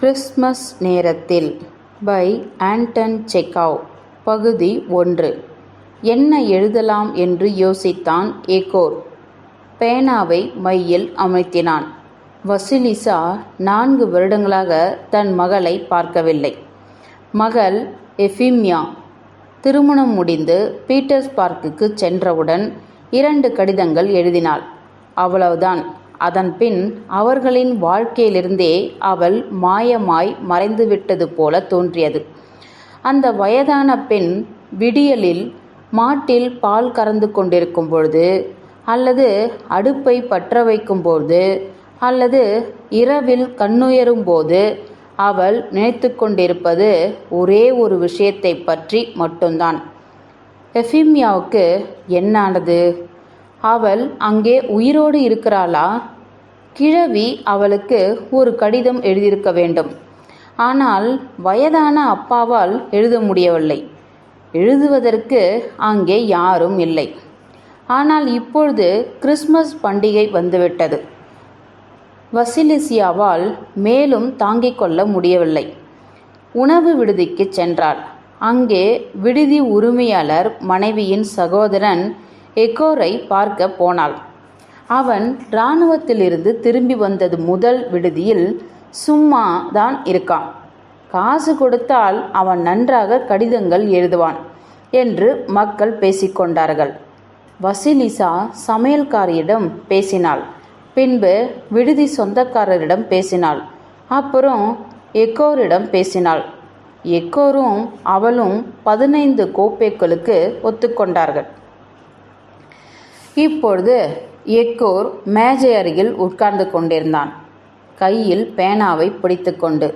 Christmas நேரத்தில் by Anton Chekhov பகுதி ஒன்று. என்ன எழுதலாம் என்று யோசித்தான் ஏகோர். பேனாவை மையில் அமைத்தினான். வசிலிசா நான்கு வருடங்களாக தன் மகளை பார்க்கவில்லை. மகள் எஃபிம்யா. திருமணம் முடிந்து பீட்டர்ஸ்பார்க்குக்கு சென்றவுடன் இரண்டு கடிதங்கள் எழுதினாள். அவ்வளவுதான். அதன்பின் அவர்களின் வாழ்க்கையிலிருந்தே அவள் மாயமாய் மறைந்துவிட்டது போல தோன்றியது. அந்த வயதான பெண் விடியலில் மாட்டில் பால் கறந்து கொண்டிருக்கும் பொழுது அல்லது அடுப்பை பற்ற வைக்கும் போது அல்லது இரவில் கண்ணுயரும் போது அவள் நினைத்து கொண்டிருப்பது ஒரே ஒரு விஷயத்தை பற்றி மட்டும்தான். எஃபிமியாவுக்கு என்னானது? அவள் அங்கே உயிரோடு இருக்கிறாளா? கிழவி அவளுக்கு ஒரு கடிதம் எழுதியிருக்க வேண்டும். ஆனால் வயதான அப்பாவால் எழுத முடியவில்லை. எழுதுவதற்கு அங்கே யாரும் இல்லை. ஆனால் இப்பொழுது கிறிஸ்மஸ் பண்டிகை வந்துவிட்டது. வசிலிசியாவால் மேலும் தாங்கிக் கொள்ள முடியவில்லை. உணவு விடுதிக்கு சென்றாள். அங்கே விடுதி உரிமையாளர் மனைவியின் சகோதரன் எகோரை பார்க்க போனாள். அவன் இராணுவத்திலிருந்து திரும்பி வந்தது முதல் விடுதியில் சும்மா தான் இருக்கான். காசு கொடுத்தால் அவன் நன்றாக கடிதங்கள் எழுதுவான் என்று மக்கள் பேசிக்கொண்டார்கள் வசிலிசா சமையல்காரியிடம் பேசினாள். பின்பு விடுதி சொந்தக்காரரிடம் பேசினாள். அப்புறம் எக்கோரிடம் பேசினாள். எக்கோரும் அவளும் பதினைந்து கோப்பைகளுக்கு ஒத்துக்கொண்டார்கள். இப்பொழுது எக்கோர் மேஜை அருகில் உட்கார்ந்து கொண்டிருந்தான். கையில் பேனாவை பிடித்துக்கொண்டு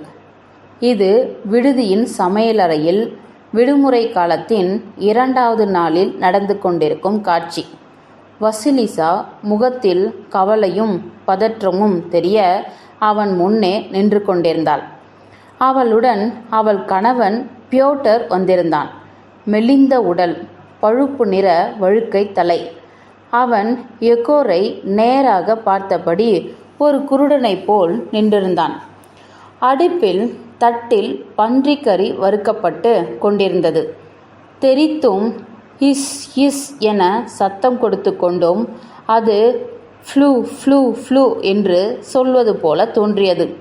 இது விடுதியின் சமையலறையில் விடுமுறை காலத்தின் இரண்டாவது நாளில் நடந்து கொண்டிருக்கும் காட்சி. வசிலிசா முகத்தில் கவலையும் பதற்றமும் தெரிய அவன் முன்னே நின்று கொண்டிருந்தாள். அவளுடன் அவள் கணவன் பியோட்டர் வந்திருந்தான். மெலிந்த உடல் பழுப்பு நிற வழுக்கை தலை அவன் எக்கோரை நேராக பார்த்தபடி ஒரு குருடனைப் போல் நின்றிருந்தான். அடுப்பில் தட்டில் பன்றிக்கறி வறுக்கப்பட்டு கொண்டிருந்தது. தெரித்தும் இஸ் இஸ் என சத்தம் கொடுத்து கொண்டும் அது ஃப்ளூ ஃப்ளூ ஃப்ளூ என்று சொல்வது போல தோன்றியது.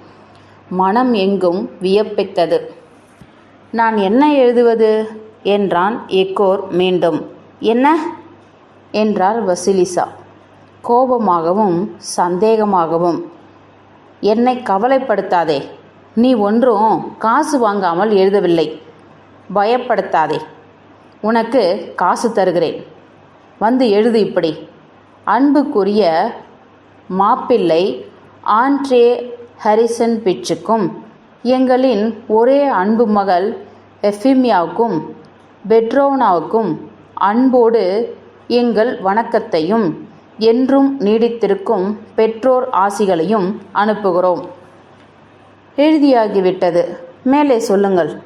மனம் எங்கும் வியப்பித்தது. நான் என்ன எழுதுவது? என்றான் எக்கோர் மீண்டும். என்ன? என்றார் வசிலிசா. கோபமாகவும் சந்தேகமாகவும் என்னை கவலைப்படுத்தாதே. நீ ஒன்றும் காசு வாங்காமல் எழுதவில்லை. பயப்படுத்தாதே. உனக்கு காசு தருகிறேன். வந்து எழுது இப்படி. அன்புக்குரிய மாப்பிள்ளை ஆண்ட்ரே ஹரிசன் பிச்சுக்கும் எங்களின் ஒரே அன்பு மகள் எஃபிமியாவுக்கும் பெட்ரோனாவுக்கும் அன்போடு எங்கள் வணக்கத்தையும் என்றும் நீடித்திருக்கும் பெற்றோர் ஆசிகளையும் அனுப்புகிறோம். எழுதியாகிவிட்டது. மேலே சொல்லுங்கள்.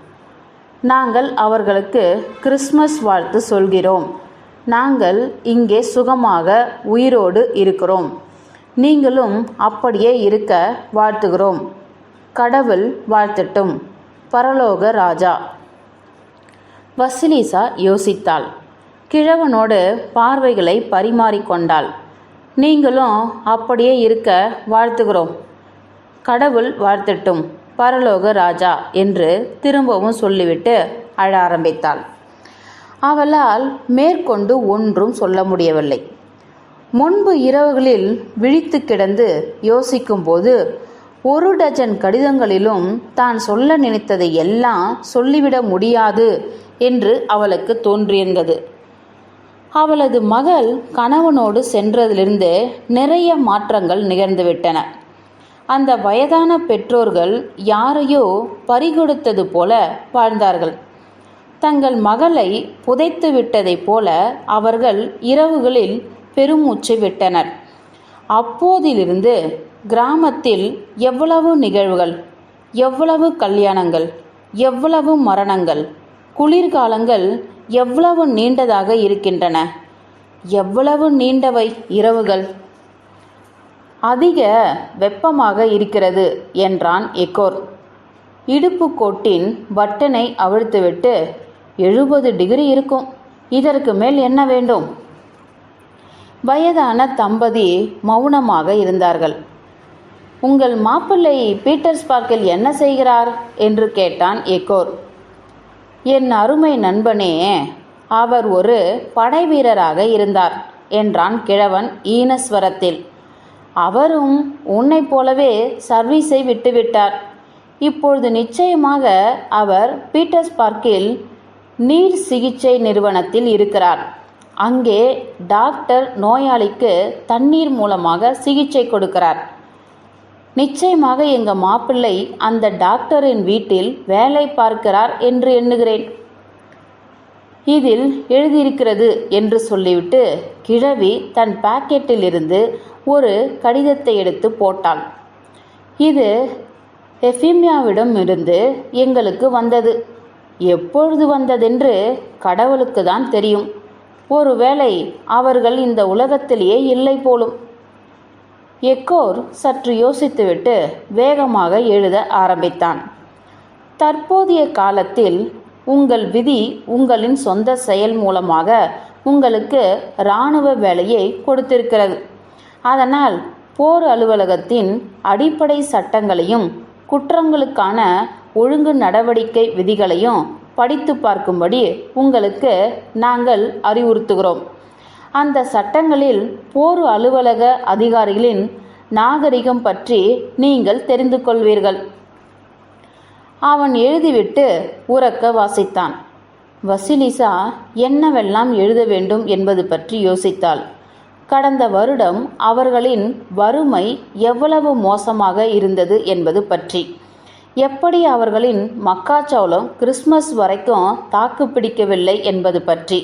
நாங்கள் அவர்களுக்கு கிறிஸ்மஸ் வாழ்த்து சொல்கிறோம். நாங்கள் இங்கே சுகமாக உயிரோடு இருக்கிறோம். நீங்களும் அப்படியே இருக்க வாழ்த்துகிறோம். கடவுள் வாழ்த்தட்டும். பரலோக ராஜா. வசிலிசா யோசித்தாள். கிழவனோடு பார்வைகளை பரிமாறிக்கொண்டாள் நீங்களும் அப்படியே இருக்க வாழ்த்துகிறோம். கடவுள் வாழ்த்தட்டும். பரலோக ராஜா என்று திரும்பவும் சொல்லிவிட்டு அழ ஆரம்பித்தாள். அவளால் மேற்கொண்டு ஒன்றும் சொல்ல முடியவில்லை. முன்பு இரவுகளில் விழித்து கிடந்து யோசிக்கும்போது ஒரு டஜன் கடிதங்களிலும் தான் சொல்ல நினைத்ததை எல்லாம் சொல்லிவிட முடியாது என்று அவளுக்கு தோன்றியிருந்தது அவளது மகள் கணவனோடு சென்றதிலிருந்து நிறைய மாற்றங்கள் நிகழ்ந்துவிட்டன. அந்த வயதான பெற்றோர்கள் யாரையோ பறிகொடுத்தது போல வாழ்ந்தார்கள். தங்கள் மகளை புதைத்து விட்டதைப் போல அவர்கள் இரவுகளில் பெருமூச்சு விட்டனர். அப்போதிலிருந்து கிராமத்தில் எவ்வளவு நிகழ்வுகள் எவ்வளவு கல்யாணங்கள் எவ்வளவு மரணங்கள் குளிர்காலங்கள் எவ்வளவு நீண்டதாக இருக்கின்றன? எவ்வளவு நீண்டவை இரவுகள்? அதிக வெப்பமாக இருக்கிறது என்றான் எக்கோர் இடுப்பு கோட்டின் பட்டனை அவிழ்த்துவிட்டு எழுபது டிகிரி இருக்கும் இதற்கு மேல் என்ன வேண்டும்? வயதான தம்பதி மௌனமாக இருந்தார்கள். உங்கள் மாப்பிள்ளை பீட்டர்ஸ் பார்க்கில் என்ன செய்கிறார்? என்று கேட்டான் எக்கோர் என் அருமை நண்பனே அவர் ஒரு படைவீரராக இருந்தார் என்றான் கிழவன் ஈனஸ்வரத்தில். அவரும் உன்னைப் போலவே சர்வீஸை விட்டுவிட்டார். இப்பொழுது நிச்சயமாக அவர் பீட்டர்ஸ்பர்க்கில் நீர் சிகிச்சை நிறுவனத்தில் இருக்கிறார். அங்கே டாக்டர் நோயாளிக்கு தண்ணீர் மூலமாக சிகிச்சை கொடுக்கிறார். நிச்சயமாக எங்கள் மாப்பிள்ளை அந்த டாக்டரின் வீட்டில் வேலை பார்க்கிறார் என்று எண்ணுகிறேன். இதில் எழுதியிருக்கிறது என்று சொல்லிவிட்டு கிழவி தன் பாக்கெட்டிலிருந்து ஒரு கடிதத்தை எடுத்து போட்டாள். இது எஃபிமியாவிடம் இருந்து எங்களுக்கு வந்தது. எப்பொழுது வந்ததென்று கடவுளுக்கு தான் தெரியும். ஒருவேளை அவர்கள் இந்த உலகத்திலேயே இல்லை போலும். எக்கோர் சற்று யோசித்துவிட்டு வேகமாக எழுத ஆரம்பித்தான். தற்போதைய காலத்தில் உங்கள் விதி உங்களின் சொந்த செயல் மூலமாக உங்களுக்கு இராணுவ வேலையை கொடுத்திருக்கிறது. அதனால் போர் அலுவலகத்தின் அடிப்படை சட்டங்களையும் குற்றங்களுக்கான ஒழுங்கு நடவடிக்கை விதிகளையும் படித்து பார்க்கும்படி உங்களுக்கு நாங்கள் அறிவுறுத்துகிறோம். அந்த சட்டங்களில் போர் அலுவலக அதிகாரிகளின் நாகரிகம் பற்றி நீங்கள் தெரிந்து கொள்வீர்கள். அவன் எழுதிவிட்டு உறக்க வாசித்தான். வசிலிசா என்னவெல்லாம் எழுத வேண்டும் என்பது பற்றி யோசித்தாள். கடந்த வருடம் அவர்களின் வறுமை எவ்வளவு மோசமாக இருந்தது என்பது பற்றி. எப்படி அவர்களின் மக்காச்சோளம் கிறிஸ்மஸ் வரைக்கும் தாக்கு பிடிக்கவில்லை என்பது பற்றி.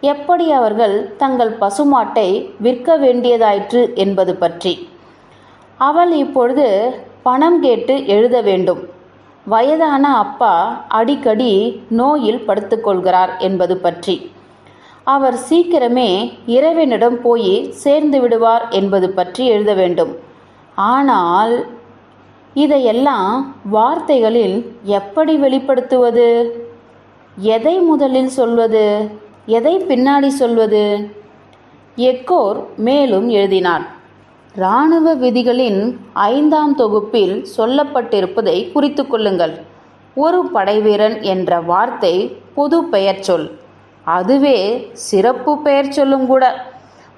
எப்படி அவர்கள் தங்கள் பசுமாட்டை விற்க வேண்டியதாயிற்று என்பது பற்றி. அவள் இப்பொழுது பணம் கேட்டு எழுத வேண்டும். வயதான அப்பா அடிக்கடி நோயில் படுத்துக்கொள்கிறார் என்பது பற்றி. அவர் சீக்கிரமே இறைவனிடம் போய் சேர்ந்து விடுவார் என்பது பற்றி எழுத வேண்டும். ஆனால் இதையெல்லாம் வார்த்தைகளில் எப்படி வெளிப்படுத்துவது? எதை முதலில் சொல்வது? எதை பின்னாடி சொல்வது? எக்கோர் மேலும் எழுதினார். இராணுவ விதிகளின் ஐந்தாம் தொகுப்பில் சொல்லப்பட்டிருப்பதை குறித்து கொள்ளுங்கள். ஒரு படைவீரன் என்ற வார்த்தை பொது பெயர் சொல். அதுவே சிறப்பு பெயர் சொல்லும் கூட.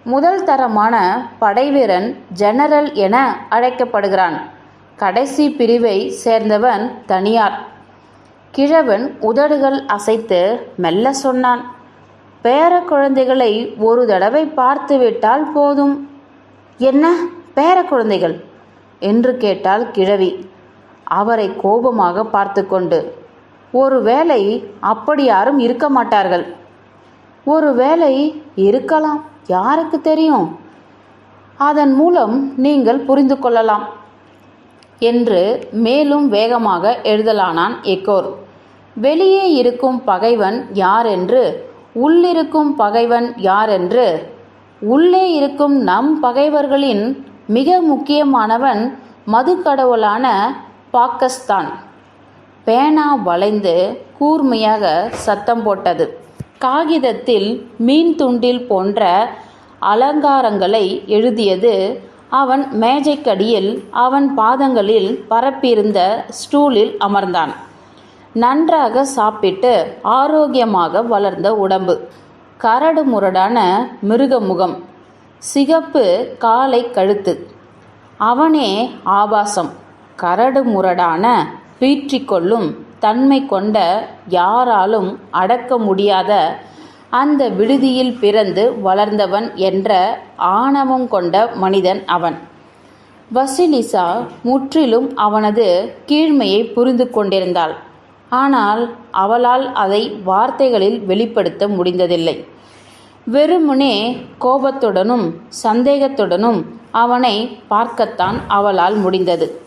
முதல் தரமான படைவீரன் ஜெனரல் என அழைக்கப்படுகிறான். கடைசி பிரிவை சேர்ந்தவன் தனியார். கிழவன் உதடுகள் அசைத்து மெல்ல சொன்னான். பேர குழந்தைகளை ஒரு தடவை பார்த்துவிட்டால் போதும். என்ன? பேர குழந்தைகள்? என்று கேட்டாள் கிழவி. அவரை கோபமாக பார்த்து கொண்டு ஒருவேளை அப்படி யாரும் இருக்க மாட்டார்கள். ஒருவேளை இருக்கலாம் யாருக்கு தெரியும்? அதன் மூலம் நீங்கள் புரிந்து கொள்ளலாம் என்று மேலும் வேகமாக எழுதலானான் எக்கோர். வெளியே இருக்கும் பகைவன் யாரென்று உள்ளிருக்கும் பகைவன் யாரென்று? உள்ளே இருக்கும் நம் பகைவர்களின் மிக முக்கியமானவன் மதுக்கடவுளான பாகிஸ்தான் பேனா வளைந்து கூர்மையாக சத்தம் போட்டது. காகிதத்தில் மீன் துண்டில் போன்ற அலங்காரங்களை எழுதியது அவன் மேஜைக்கடியில் அவன் பாதங்களில் பரப்பியிருந்த ஸ்டூலில் அமர்ந்தான். நன்றாக சாப்பிட்டு ஆரோக்கியமாக வளர்ந்த உடம்பு. கரடு முரடான மிருக முகம் சிகப்பு காலை கழுத்து. அவனே ஆபாசம். கரடு முரடான பீற்றிக்கொள்ளும் தன்மை கொண்ட யாராலும் அடக்க முடியாத அந்த விடுதியில் பிறந்து வளர்ந்தவன் என்ற ஆணவம் கொண்ட மனிதன் அவன். வசிலிசா முற்றிலும் அவனது கீழ்மையை புரிந்து கொண்டிருந்தாள். ஆனால் அவளால் அதை வார்த்தைகளில் வெளிப்படுத்த முடிந்ததில்லை. வெறுமனே கோபத்துடனும் சந்தேகத்துடனும் அவனை பார்க்கத்தான் அவளால் முடிந்தது.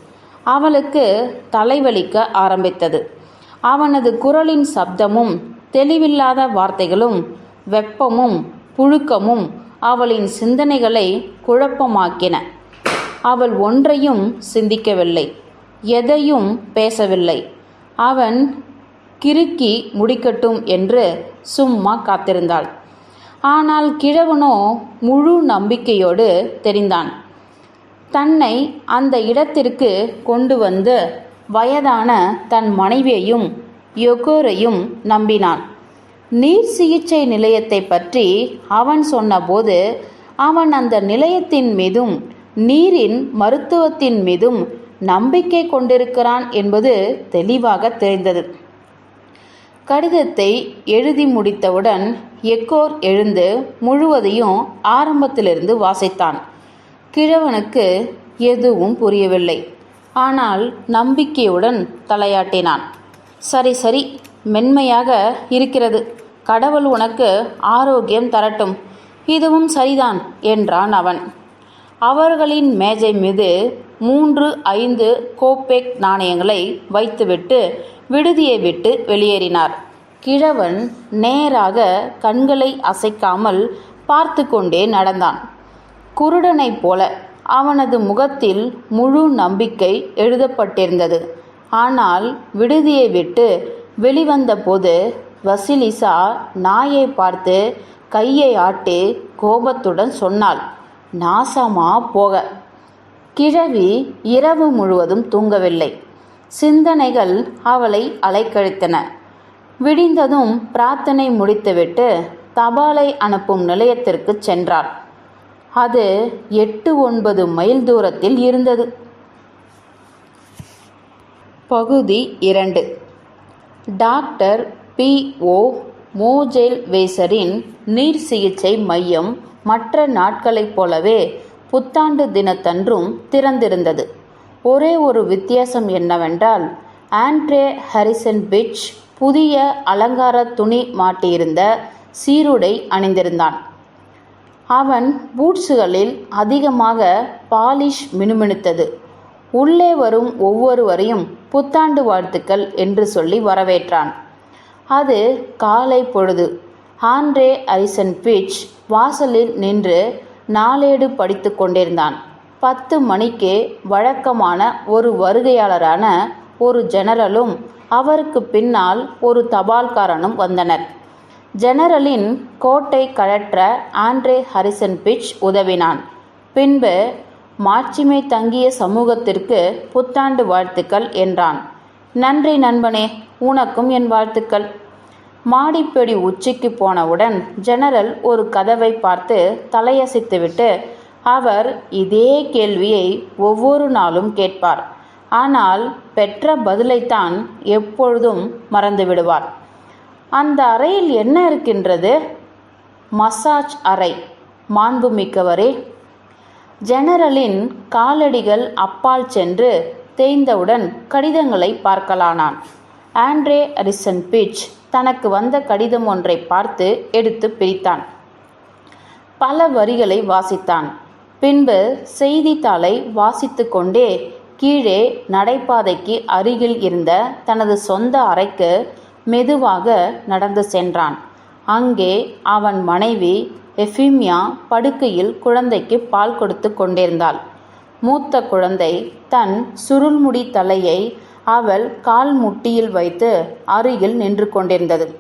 அவளுக்கு தலைவலிக்க ஆரம்பித்தது. அவனது குரலின் சப்தமும் தெளிவில்லாத வார்த்தைகளும் வெப்பமும் புழுக்கமும் அவளின் சிந்தனைகளை குழப்பமாக்கின. அவள் ஒன்றையும் சிந்திக்கவில்லை. எதையும் பேசவில்லை. அவன் கிறுக்கி முடிக்கட்டும் என்று சும்மா காத்திருந்தாள். ஆனால் கிழவனோ முழு நம்பிக்கையோடு தெரிந்தான். தன்னை அந்த இடத்திற்கு கொண்டு வந்து வயதான தன் மனைவியையும் யொகோரையும் நம்பினான். நீர் சிகிச்சை நிலையத்தை பற்றி அவன் சொன்னபோது அவன் அந்த நிலையத்தின் மீதும் நீரின் மருத்துவத்தின் மீதும் நம்பிக்கை கொண்டிருக்கிறான் என்பது தெளிவாக தெரிந்தது. கடிதத்தை எழுதி முடித்தவுடன் எக்கோர் எழுந்து முழுவதையும் ஆரம்பத்திலிருந்து வாசித்தான். கிழவனுக்கு எதுவும் புரியவில்லை. ஆனால் நம்பிக்கையுடன் தலையாட்டினான். சரி சரி மென்மையாக இருக்கிறது. கடவுள் உனக்கு ஆரோக்கியம் தரட்டும். இதுவும் சரிதான் என்றான் அவன். அவர்களின் மேஜை மீது மூன்று ஐந்து கோப்பேக் நாணயங்களை வைத்துவிட்டு விடுதியை விட்டு வெளியேறினார். கிழவன் நேராக கண்களை அசைக்காமல் பார்த்து கொண்டே நடந்தான். குருடனைப் போல அவனது முகத்தில் முழு நம்பிக்கை எழுதப்பட்டிருந்தது. ஆனால் விடுதியை விட்டு வெளிவந்தபோது வசிலிசா நாயை பார்த்து கையை ஆட்டி கோபத்துடன் சொன்னாள் நாசமா போக. கிழவி இரவு முழுவதும் தூங்கவில்லை. சிந்தனைகள் அவளை அலைக்கழித்தன. விடிந்ததும் பிரார்த்தனை முடித்துவிட்டு தபாலை அனுப்பும் நிலையத்திற்கு சென்றாள். அது எட்டு ஒன்பது மைல் தூரத்தில் இருந்தது. பகுதி இரண்டு. Doctor B. ஓ. மோஜேல் வேசரின் நீர் சிகிச்சை மையம் மற்ற நாட்களைப் போலவே புத்தாண்டு தினத்தன்றும் திறந்திருந்தது. ஒரே ஒரு வித்தியாசம் என்னவென்றால் ஆண்ட்ரே ஹரிசன் பிச் புதிய அலங்கார துணி மாட்டியிருந்த சீருடை அணிந்திருந்தான். அவன் பூட்ஸுகளில் அதிகமாக பாலிஷ் மினுமினுத்தது. உள்ளே வரும் ஒவ்வொருவரையும் புத்தாண்டு வாழ்த்துக்கள் என்று சொல்லி வரவேற்றான். அது காலை பொழுது ஆண்ட்ரே அரிசன் பிட்ச் வாசலில் நின்று நாளேடு படித்து கொண்டிருந்தான். பத்து மணிக்கு வழக்கமான ஒரு வருகையாளரான ஒரு ஜெனரலும் அவருக்கு பின்னால் ஒரு தபால்காரனும் வந்தனர். ஜெனரலின் கோட்டை கழற்ற ஆண்ட்ரே ஹரிசன் பிச் உதவினான். பின்பு மாட்சிமை தங்கிய சமூகத்திற்கு புத்தாண்டு வாழ்த்துக்கள் என்றான். நன்றி நண்பனே உனக்கும் என் வாழ்த்துக்கள். மாடிப்படி உச்சிக்கு போனவுடன் ஜெனரல் ஒரு கதவை பார்த்து தலையசைத்துவிட்டு அவர் இதே கேள்வியை ஒவ்வொரு நாளும் கேட்பார். ஆனால் பெற்ற பதிலைத்தான் எப்பொழுதும் மறந்துவிடுவார். அந்த அறையில் என்ன இருக்கின்றது? மசாஜ் அறை. மாண்புமிக்கவரே ஜெனரலின் காலடிகள் அப்பால் சென்று தேய்ந்தவுடன் கடிதங்களை பார்க்கலானான். Andre அரிசன் beach. தனக்கு வந்த கடிதம் ஒன்றை பார்த்து எடுத்து பிரித்தான். பல வரிகளை வாசித்தான். பின்பு செய்தித்தாளை வாசித்து கொண்டே கீழே நடைபாதைக்கு அருகில் இருந்த தனது சொந்த அறைக்கு மெதுவாக நடந்து சென்றான். அங்கே அவன் மனைவி எஃபிமியா படுக்கையில் குழந்தைக்கு பால் கொடுத்து கொண்டிருந்தாள். மூத்த குழந்தை தன் சுருள்முடி தலையை அவள் கால் முட்டியில் வைத்து அருகில் நின்று கொண்டிருந்தது.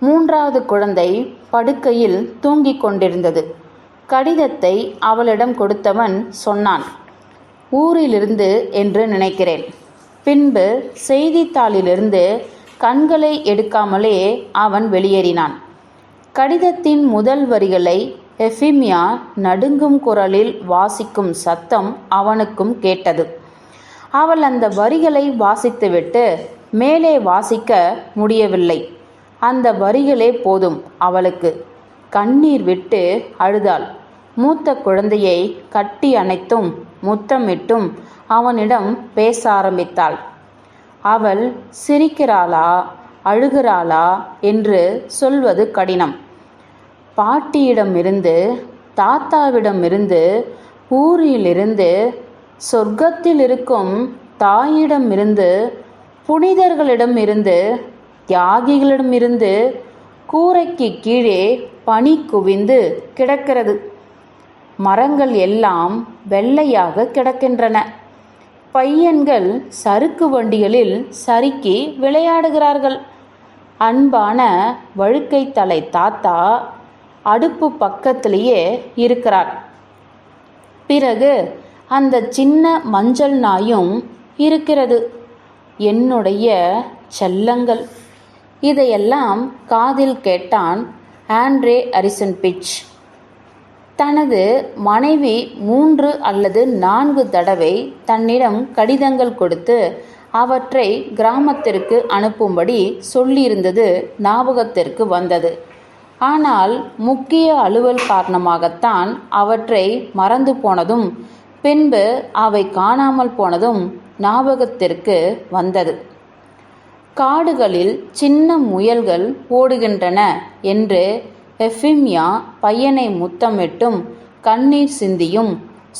மூன்றாவது குழந்தை படுக்கையில் தூங்கிக் கொண்டிருந்தது. கடிதத்தை அவளிடம் கொடுத்தவன் சொன்னான் ஊரிலிருந்து என்று நினைக்கிறேன். பின்பு செய்தித்தாளிலிருந்து கண்களை எடுக்காமலே அவன் வெளியேறினான். கடிதத்தின் முதல் வரிகளை எஃபிமியா நடுங்கும் குரலில் வாசிக்கும் சத்தம் அவனுக்கும் கேட்டது. அவள் அந்த வரிகளை வாசித்துவிட்டு மேலே வாசிக்க முடியவில்லை. அந்த வரிகளே போதும் அவளுக்கு. கண்ணீர் விட்டு அழுதாள். மூத்த குழந்தையை கட்டி அணைத்தும் முத்தமிட்டும் அவனிடம் பேச ஆரம்பித்தாள். அவள் சிரிக்கிறாளா அழுகிறாளா என்று சொல்வது கடினம். பாட்டியிடமிருந்து தாத்தாவிடமிருந்து ஊரிலிருந்து சொர்க்கத்தில் இருக்கும் தாயிடமிருந்து புனிதர்களிடமிருந்து தியாகிகளிடமிருந்து கூரைக்கு கீழே பனி குவிந்து கிடக்கிறது. மரங்கள் எல்லாம் வெள்ளையாக கிடக்கின்றன. பையன்கள் சறுக்கு வண்டிகளில் சறுக்கி விளையாடுகிறார்கள். அன்பான வழுக்கை தலை தாத்தா அடுப்பு பக்கத்திலேயே இருக்கிறார். பிறகு அந்த சின்ன மஞ்சள் நாயும் இருக்கிறது. என்னுடைய செல்லங்கள். இதையெல்லாம் காதில் கேட்டான் ஆண்ட்ரே அரிசன் பிட்ச் தனது மனைவி மூன்று அல்லது நான்கு தடவை தன்னிடம் கடிதங்கள் கொடுத்து அவற்றை கிராமத்திற்கு அனுப்பும்படி சொல்லியிருந்தது ஞாபகத்திற்கு வந்தது. ஆனால் முக்கிய அலுவல் காரணமாகத்தான் அவற்றை மறந்து போனதும் பின்பு அவை காணாமல் போனதும் ஞாபகத்திற்கு வந்தது. காடுகளில் சின்ன முயல்கள் ஓடுகின்றன என்று எஃபிமியா பையனை முத்தமிட்டும் கண்ணீர் சிந்தியும்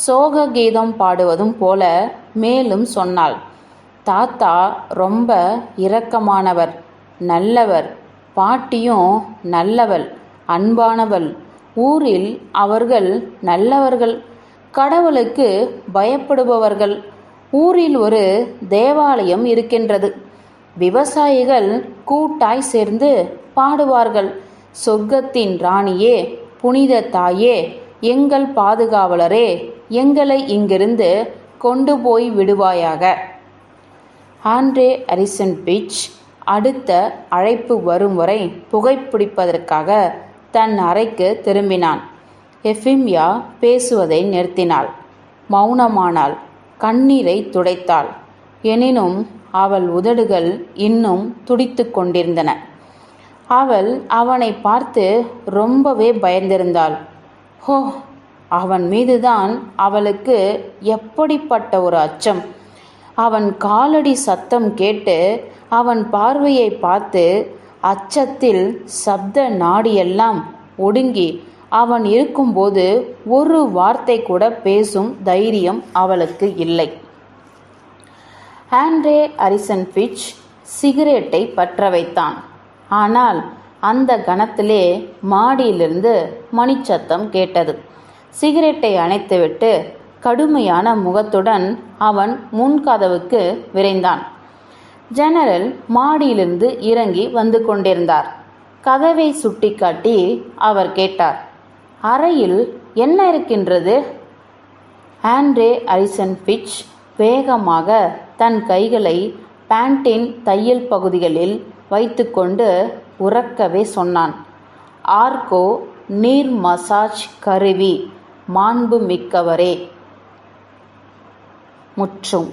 சோக கீதம் பாடுவதும் போல மேலும் சொன்னாள். தாத்தா ரொம்ப இரக்கமானவர் நல்லவர் பாட்டியும் நல்லவள் அன்பானவள். ஊரில் அவர்கள் நல்லவர்கள் கடவுளுக்கு பயப்படுபவர்கள். ஊரில் ஒரு தேவாலயம் இருக்கின்றது. விவசாயிகள் கூட்டாய் சேர்ந்து பாடுவார்கள். சொர்க்கத்தின் ராணியே புனித தாயே எங்கள் பாதுகாவலரே எங்களை இங்கிருந்து கொண்டு போய் விடுவாயாக. ஆண்ட்ரே அரிசன் பீச் அடுத்த அழைப்பு வரும் வரை புகைப்பிடிப்பதற்காக தன் அறைக்கு திரும்பினான். எஃபிம்யா பேசுவதை நிறுத்தினாள். மௌனமானாள். கண்ணீரை துடைத்தாள். எனினும் அவள் உதடுகள் இன்னும் துடித்து கொண்டிருந்தன. அவள் அவனை பார்த்து ரொம்பவே பயந்திருந்தாள். ஹோ அவன் மீதுதான் அவளுக்கு எப்படிப்பட்ட ஒரு அச்சம். அவன் காலடி சத்தம் கேட்டு அவன் பார்வையை பார்த்து அச்சத்தில் சப்த நாடியெல்லாம் ஒடுங்கி அவன் இருக்கும்போது ஒரு வார்த்தை கூட பேசும் தைரியம் அவளுக்கு இல்லை. ஆண்ட்ரே அரிசன் ஃபிட்ச் சிகரெட்டை பற்ற வைத்தான். ஆனால் அந்த கணத்திலே மாடியிலிருந்து மணிச்சத்தம் கேட்டது. சிகரெட்டை அணைத்துவிட்டு கடுமையான முகத்துடன் அவன் முன்கதவுக்கு விரைந்தான். ஜெனரல் மாடியிலிருந்து இறங்கி வந்து கொண்டிருந்தார். கதவை சுட்டிக்காட்டி அவர் கேட்டார். அறையில் என்ன இருக்கின்றது? ஆண்ட்ரே அரிசன் பிட்ச் வேகமாக தன் கைகளை பேண்டின் தையல் பகுதிகளில் வைத்துக்கொண்டு உறக்கவே சொன்னான். ஆர்கோ நீர் மசாஜ் கருவி மாண்பு மிக்கவரே முற்றும்.